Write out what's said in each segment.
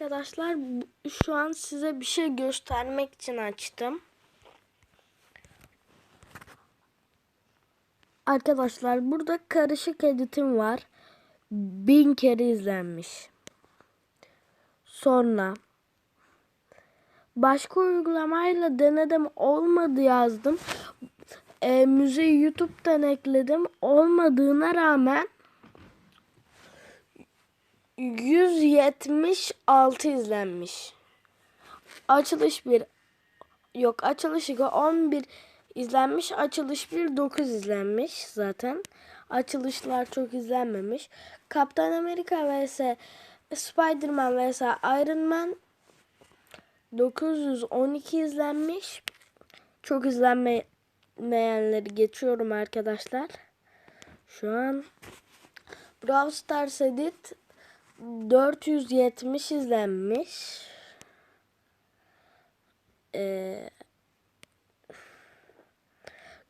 Arkadaşlar şu an size bir şey göstermek için açtım. Arkadaşlar burada karışık editim var. Bin kere izlenmiş. Sonra başka uygulamayla denedim olmadı yazdım. E, müziği YouTube'dan ekledim. Olmadığına rağmen 176 izlenmiş. Açılış 1 yok açılış 2 11 izlenmiş. Açılış 1 9 izlenmiş zaten. Açılışlar çok izlenmemiş. Kaptan Amerika vs Spider-Man vs Iron Man 912 izlenmiş. Çok izlenmeyenleri geçiyorum arkadaşlar. Şu an Brawl Stars Edit 470 izlenmiş. Ee,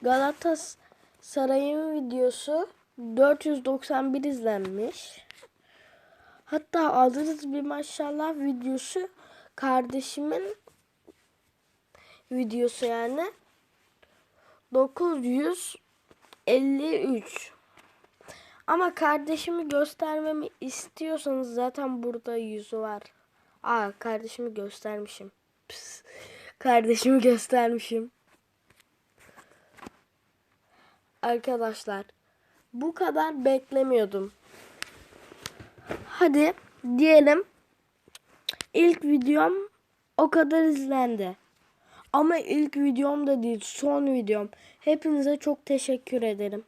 Galatasaray'ın videosu 491 izlenmiş. Hatta aldığınız bir maşallah videosu kardeşimin videosu yani 953 ama kardeşimi göstermemi istiyorsanız zaten burada yüzü var. Aa kardeşimi göstermişim. Pıs. Kardeşimi göstermişim. Arkadaşlar bu kadar beklemiyordum. Hadi diyelim ilk videom o kadar izlendi. Ama ilk videom da değil son videom. Hepinize çok teşekkür ederim.